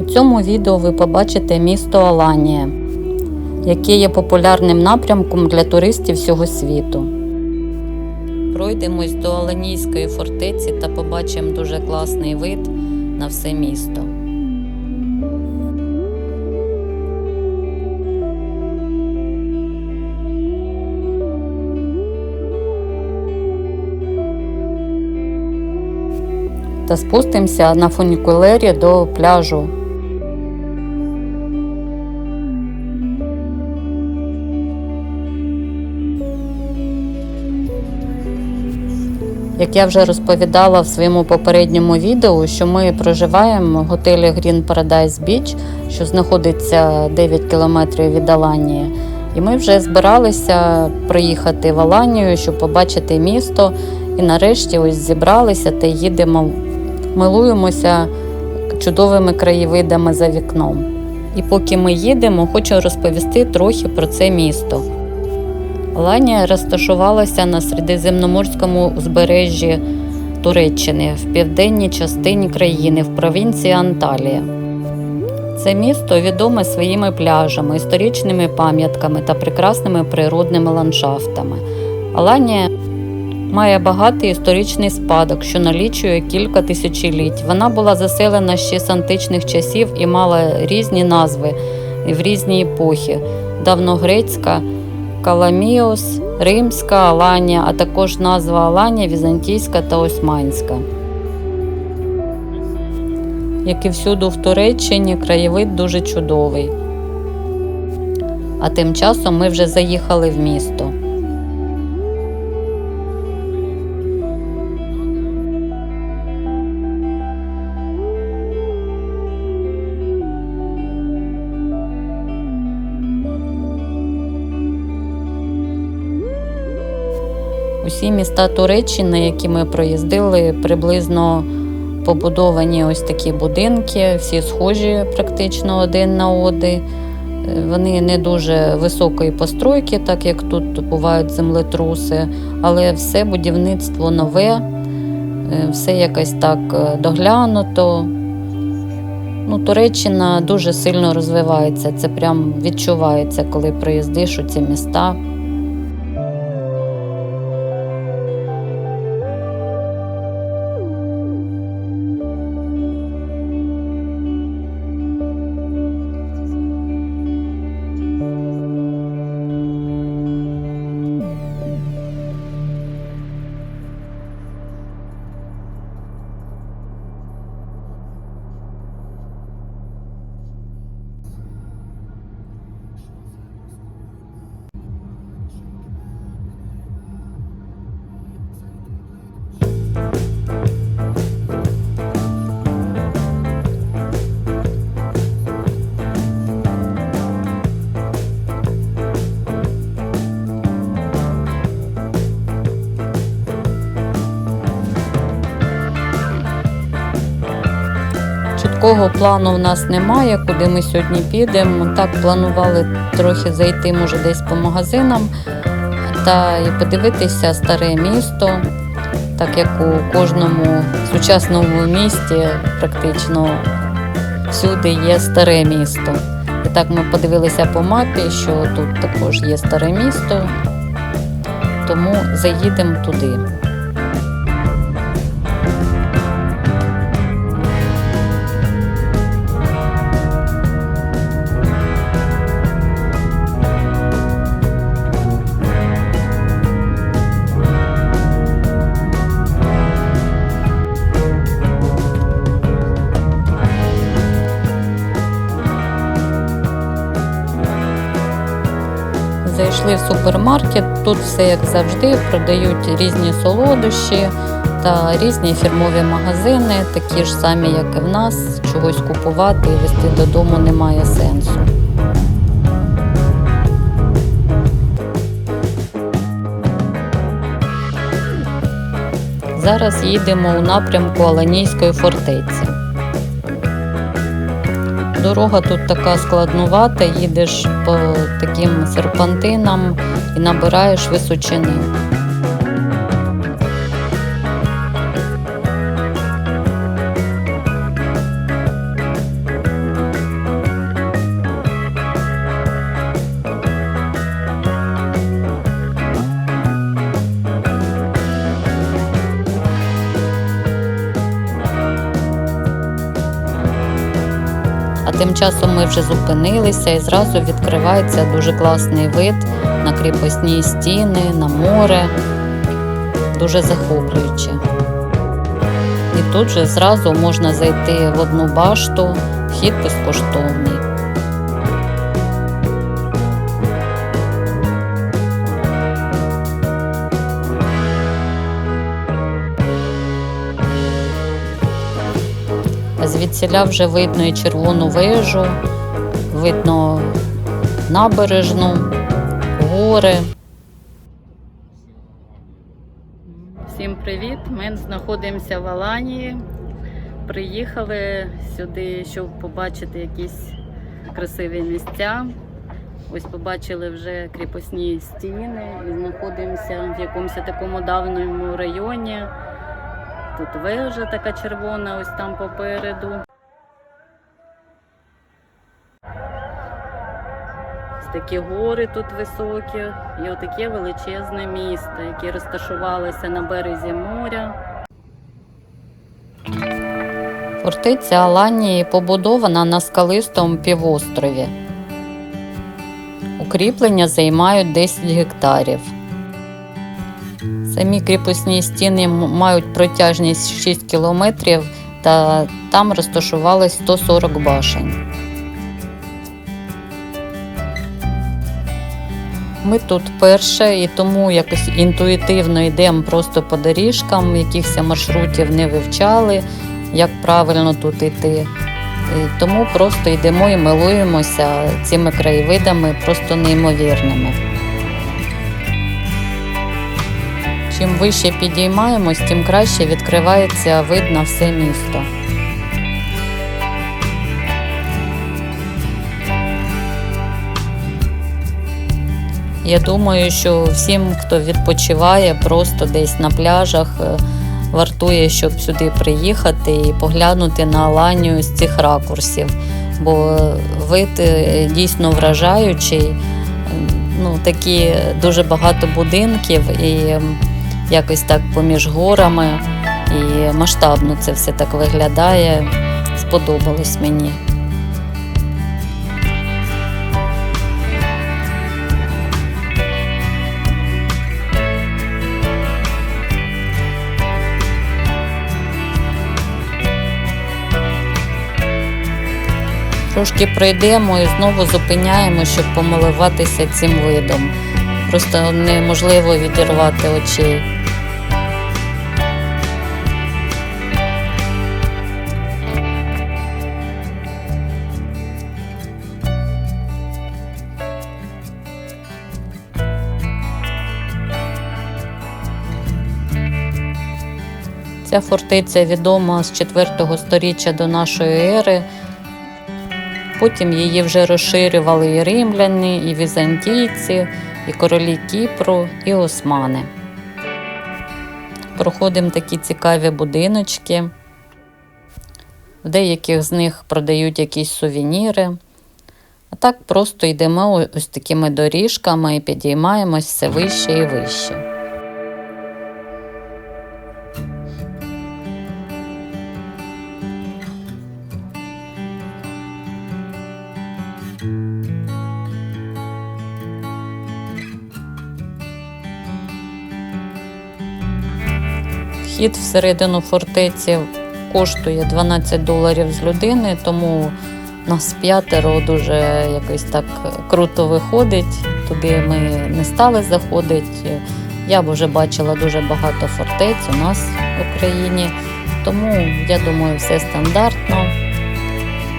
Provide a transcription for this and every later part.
У цьому відео ви побачите місто Аланія, яке є популярним напрямком для туристів всього світу. Пройдемось до Аланійської фортеці та побачимо дуже класний вид на все місто. Та спустимося на фунікулері до пляжу. Як я вже розповідала в своєму попередньому відео, що ми проживаємо в готелі Green Paradise Beach, що знаходиться 9 кілометрів від Аланії. І ми вже збиралися приїхати в Аланію, щоб побачити місто. І нарешті ось зібралися та їдемо, милуємося чудовими краєвидами за вікном. І поки ми їдемо, хочу розповісти трохи про це місто. Аланія розташувалася на середземноморському узбережжі Туреччини в південній частині країни в провінції Анталія. Це місто відоме своїми пляжами, історичними пам'ятками та прекрасними природними ландшафтами. Аланія має багатий історичний спадок, що налічує кілька тисячоліть. Вона була заселена ще з античних часів і мала різні назви в різні епохи: давногрецька, Каламіос, Римська, Аланія, а також назва Аланія, Візантійська та Османська. Як і всюду в Туреччині, краєвид дуже чудовий. А тим часом ми вже заїхали в місто. Міста Туреччини, які ми проїздили, приблизно побудовані ось такі будинки, всі схожі практично один на один. Вони не дуже високої постройки, так як тут бувають землетруси, але все будівництво нове, е, все якось так е, доглянуто. Ну, Туреччина дуже сильно розвивається. Це прям відчувається, коли приїздиш у ці міста. Чіткого плану в нас немає, куди ми сьогодні підемо. Так планували трохи зайти, може, десь по магазинам та і подивитися старе місто, так як у кожному сучасному місті практично всюди є старе місто. І так ми подивилися по мапі, що тут також є старе місто, тому заїдемо туди. Зайшли в супермаркет, тут все як завжди, продають різні солодощі та різні фірмові магазини, такі ж самі, як і в нас. Чогось купувати і везти додому немає сенсу. Зараз їдемо у напрямку Аланійської фортеці. Дорога тут така складнувата, їдеш по таким серпантинам і набираєш височини. Тим часом ми вже зупинилися і зразу відкривається дуже класний вид на кріпосні стіни, на море. Дуже захоплююче. І тут же зразу можна зайти в одну башту, вхід безкоштовний. Звідсіля вже видно і червону вежу, видно набережну, гори. Всім привіт! Ми знаходимося в Аланії. Приїхали сюди, щоб побачити якісь красиві місця. Ось побачили вже кріпосні стіни і знаходимося в якомусь такому давньому районі. Тут вежа така червона, ось там попереду. Ось такі гори тут високі, і отаке величезне місто, яке розташувалося на березі моря. Фортеця Аланії побудована на скалистому півострові. Укріплення займають 10 гектарів. Самі кріпосні стіни мають протяжність 6 кілометрів, та там розташувалось 140 башень. Ми тут перше і тому якось інтуїтивно йдемо просто по доріжкам, якихось маршрутів не вивчали, як правильно тут йти. І тому просто йдемо і милуємося цими краєвидами, просто неймовірними. Чим вище підіймаємось, тим краще відкривається вид на все місто. Я думаю, що всім, хто відпочиває просто десь на пляжах, е, вартує, щоб сюди приїхати і поглянути на Аланію з цих ракурсів, бо вид е, дійсно вражаючий. Ну, такі дуже багато будинків і якось так поміж горами. І масштабно це все так виглядає. Сподобалось мені. Трошки пройдемо і знову зупиняємо, щоб помилуватися цим видом. Просто неможливо відірвати очей. Ця фортеця відома з 4 століття до нашої ери. Потім її вже розширювали і римляни, і візантійці, і королі Кіпру, і османи. Проходимо такі цікаві будиночки. В деяких з них продають якісь сувеніри. А так просто йдемо ось такими доріжками і підіймаємось все вище і вище. Вхід всередину фортеці коштує 12 доларів з людини, тому нас п'ятеро дуже якось так круто виходить. Туди ми не стали заходити. Я б вже бачила дуже багато фортець у нас в Україні, тому я думаю, все стандартно.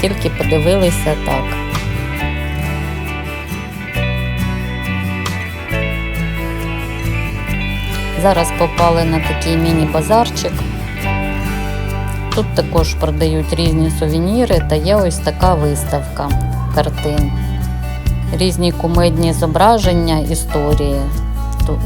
Тільки подивилися так. Зараз попали на такий міні-базарчик. Тут також продають різні сувеніри та є ось така виставка картин. Різні кумедні зображення історії Ту-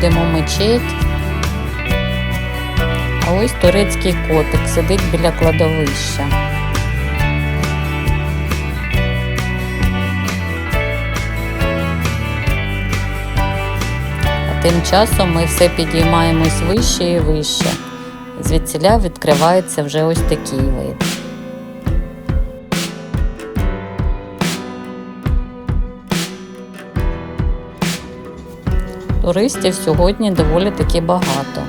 Туреччини. обходимо мечеть. А ось турецький котик сидить біля кладовища. А тим часом ми все підіймаємось вище і вище. Звідсіля відкривається вже ось такий вид. Туристів сьогодні доволі таки багато.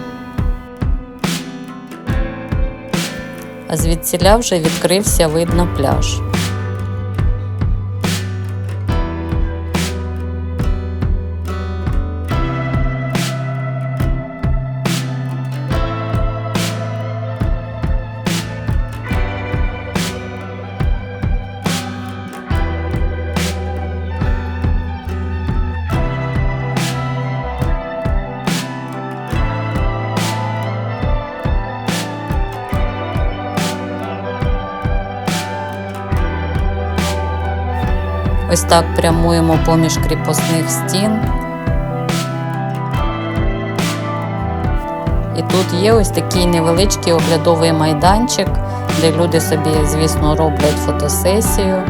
А звідсіля вже відкрився вид на пляж. Ось так прямуємо поміж кріпосних стін. І тут є ось такий невеличкий оглядовий майданчик, де люди собі, звісно, роблять фотосесію.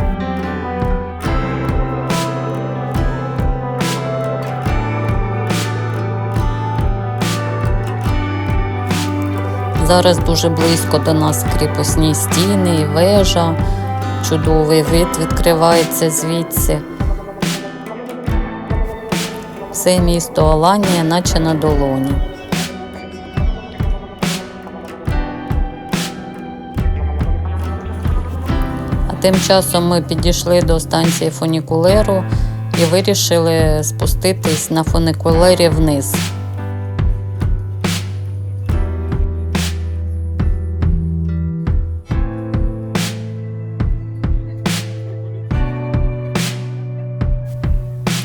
Зараз дуже близько до нас кріпосні стіни і вежа. Чудовий вид відкривається звідси. Все місто Аланія, наче на долоні. А тим часом ми підійшли до станції фунікулеру і вирішили спуститись на фунікулері вниз.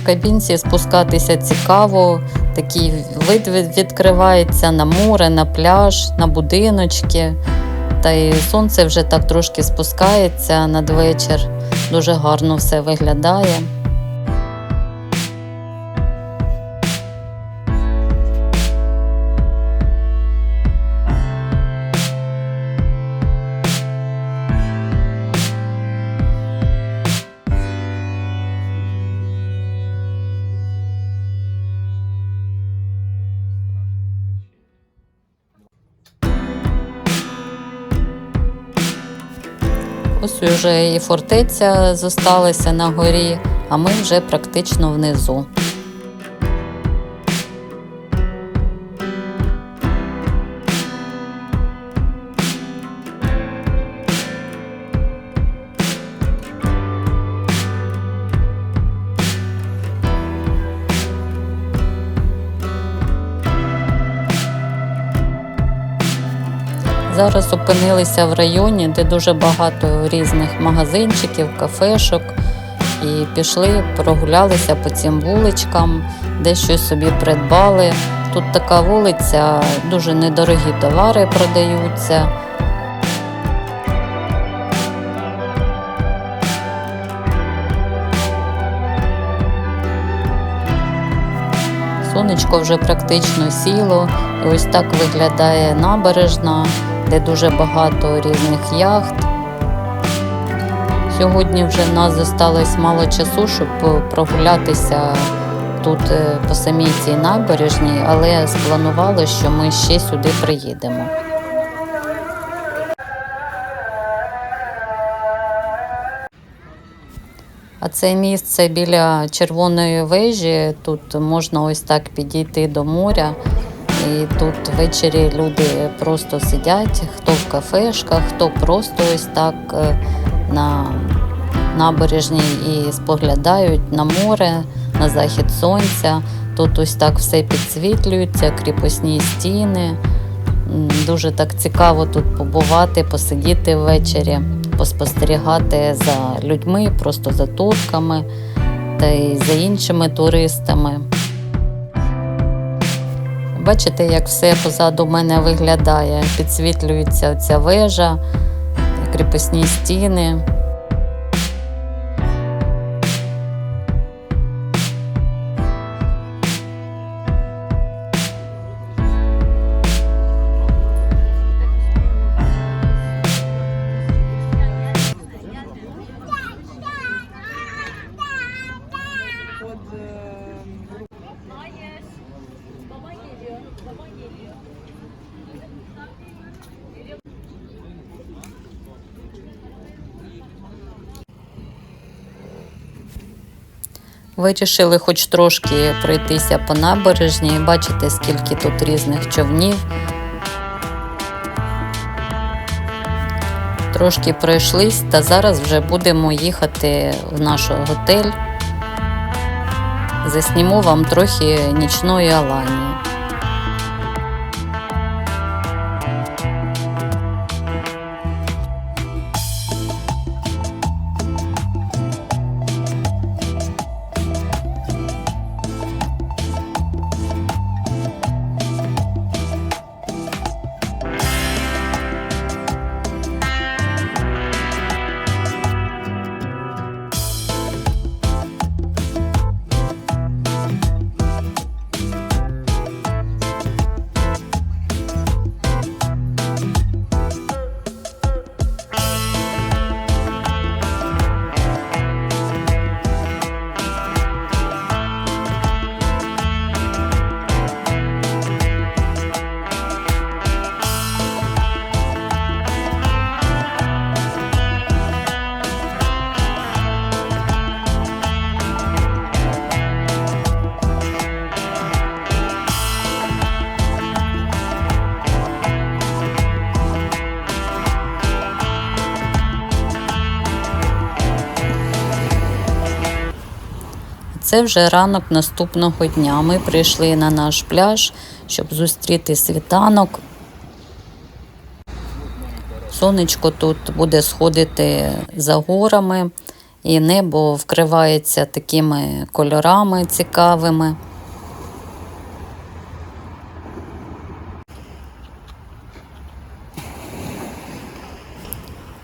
Кабінці спускатися цікаво, такий вид відкривається на море, на пляж, на будиночки. Та й сонце вже так трошки спускається надвечір. Дуже гарно все виглядає. Уже і фортеця зосталася на горі, а ми вже практично внизу. Зараз опинилися в районі, де дуже багато різних магазинчиків, кафешок. І пішли, прогулялися по цим вуличкам, де щось собі придбали. Тут така вулиця, дуже недорогі товари продаються. Сонечко вже практично сіло, і ось так виглядає набережна, де дуже багато різних яхт. Сьогодні вже в нас зосталось мало часу, щоб прогулятися тут е, по самій цій набережній, але спланували, що ми ще сюди приїдемо. А це місце біля червоної вежі. Тут можна ось так підійти до моря. І тут ввечері люди просто сидять, хто в кафешках, хто просто ось так е, на набережній і споглядають на море, на захід сонця. Тут ось так все підсвітлюється, кріпосні стіни. Дуже так цікаво тут побувати, посидіти ввечері, поспостерігати за людьми, просто за турками та й за іншими туристами. Бачите, як все позаду мене виглядає. Підсвітлюється ця вежа, кріпосні стіни. Вирішили хоч трошки пройтися по набережній, бачите, скільки тут різних човнів. Трошки пройшлись, та зараз вже будемо їхати в наш готель. Засніму вам трохи нічної Аланії. Це вже ранок наступного дня. Ми прийшли на наш пляж, щоб зустріти світанок. Сонечко тут буде сходити за горами, і небо вкривається такими кольорами цікавими.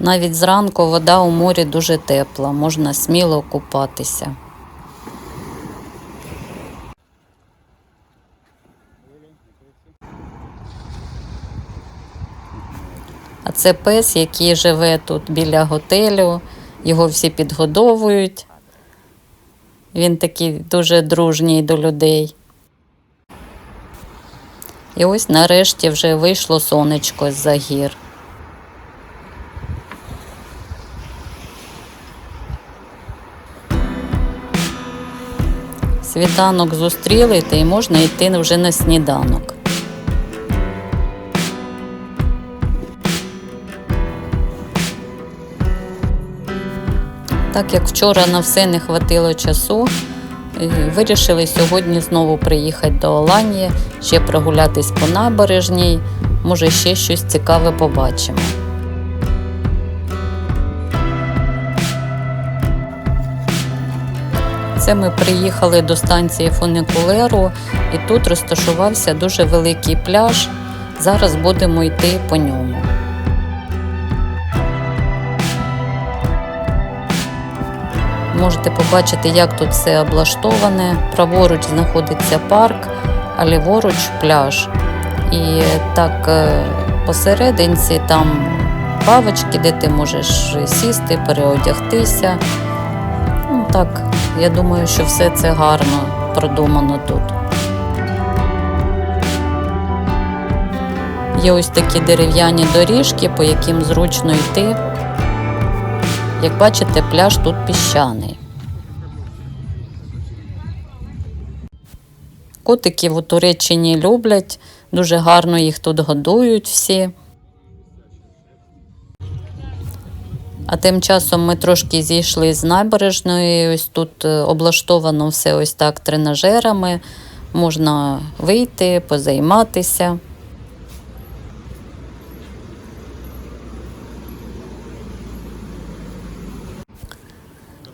Навіть зранку вода у морі дуже тепла, можна сміло купатися. Це пес, який живе тут біля готелю. Його всі підгодовують. Він такий дуже дружній до людей. І ось нарешті вже вийшло сонечко з-за гір. Світанок зустріли, та й можна йти вже на сніданок. Так як вчора на все не хватило часу, вирішили сьогодні знову приїхати до Оланії, ще прогулятись по набережній, може ще щось цікаве побачимо. Це ми приїхали до станції фуникулеру, і тут розташувався дуже великий пляж. Зараз будемо йти по ньому. Можете побачити, як тут все облаштоване. Праворуч знаходиться парк, а ліворуч пляж. І так е, посерединці там лавочки, де ти можеш сісти, переодягтися. Ну, так, я думаю, що все це гарно продумано тут. Є ось такі дерев'яні доріжки, по яким зручно йти. Як бачите, пляж тут піщаний. Котиків у Туреччині люблять, дуже гарно їх тут годують всі. А тим часом ми трошки зійшли з набережної. Ось тут е, облаштовано все ось так тренажерами. Можна вийти, позайматися.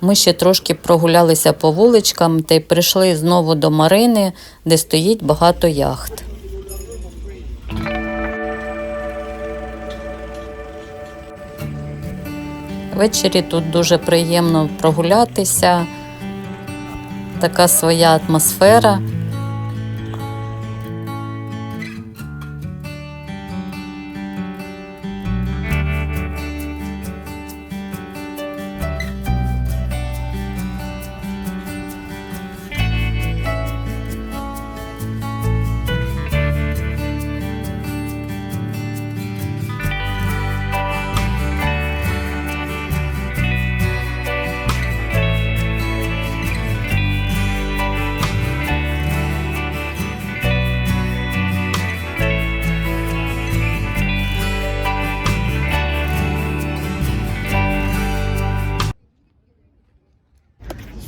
Ми ще трошки прогулялися по вуличкам та й прийшли знову до Марини, де стоїть багато яхт. Ввечері тут дуже приємно прогулятися, така своя атмосфера.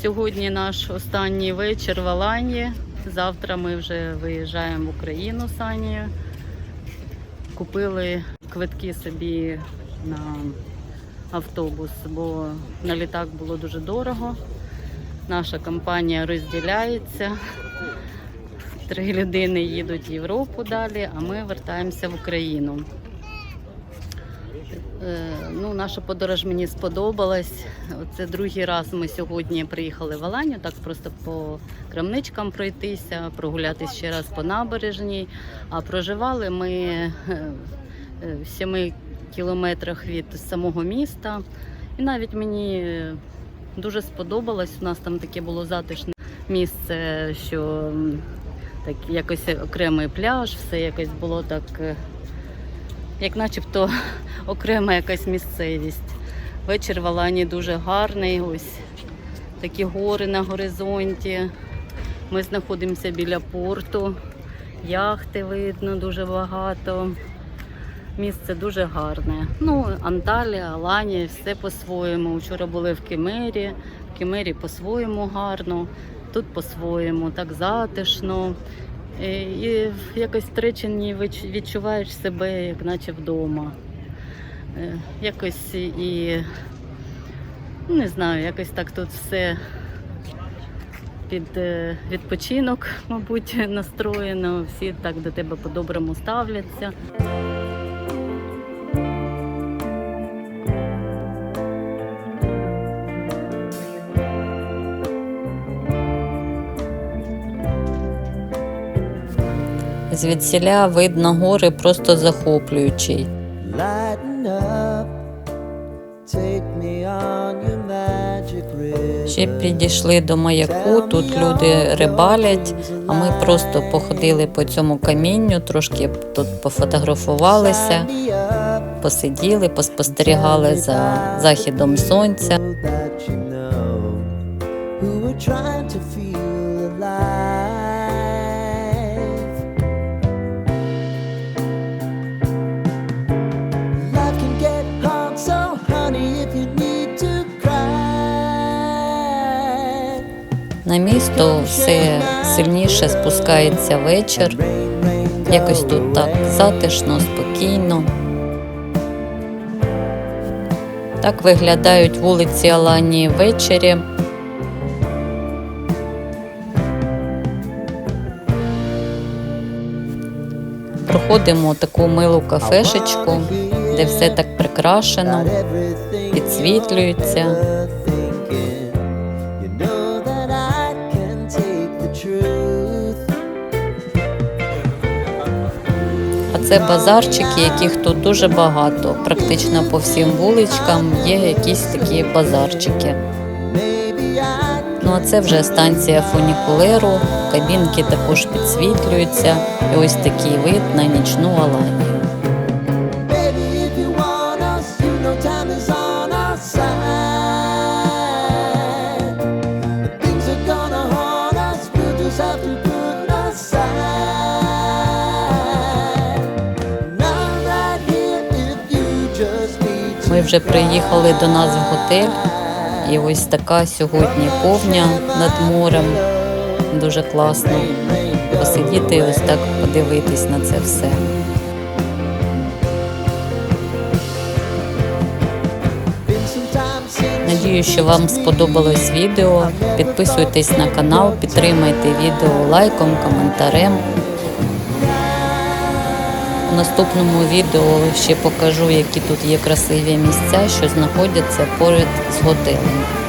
Сьогодні наш останній вечір в Алані. Завтра ми вже виїжджаємо в Україну з Анією. Купили квитки собі на автобус, бо на літак було дуже дорого. Наша компанія розділяється. Три людини їдуть в Європу далі, а ми вертаємося в Україну. Е, Ну, наша подорож мені сподобалась. Це другий раз ми сьогодні приїхали в Аланю, так просто по крамничкам пройтися, прогулятися ще раз по набережній. А проживали ми е, е, в 7 кілометрах від самого міста. І навіть мені дуже сподобалось. У нас там таке було затишне місце, що так якось окремий пляж, все якось було так, як начебто окрема якась місцевість. Вечір в Алані дуже гарний. Ось такі гори на горизонті. Ми знаходимося біля порту. Яхти видно дуже багато. Місце дуже гарне. Ну, Анталія, Аланія, все по-своєму. Вчора були в Кемері. В Кемері по-своєму гарно, тут по-своєму, так затишно. Е, І якось в Тречині відч- відчуваєш себе, як наче вдома. Е, Якось і ну, не знаю, якось так тут все під е, відпочинок, мабуть, настроєно. Всі так до тебе по-доброму ставляться. Звідсіля видно гори просто захоплюючий. Ще підійшли до маяку, тут люди рибалять, а ми просто походили по цьому камінню, трошки тут пофотографувалися, посиділи, поспостерігали за західом сонця. На місто все сильніше спускається вечір. Якось тут так затишно, спокійно. Так виглядають вулиці Аланії ввечері. Проходимо таку милу кафешечку, де все так прикрашено, підсвітлюється. Це базарчики, яких тут дуже багато. Практично по всім вуличкам є якісь такі базарчики. Ну а це вже станція фунікулеру, кабінки також підсвітлюються, і ось такий вид на нічну Аланію. Вже приїхали до нас в готель, і ось така сьогодні повня над морем. Дуже класно посидіти і ось так подивитись на це все. Надію, що вам сподобалось відео. Підписуйтесь на канал, підтримайте відео лайком, коментарем. Наступному відео ще покажу, які тут є красиві місця, що знаходяться поряд з готелем.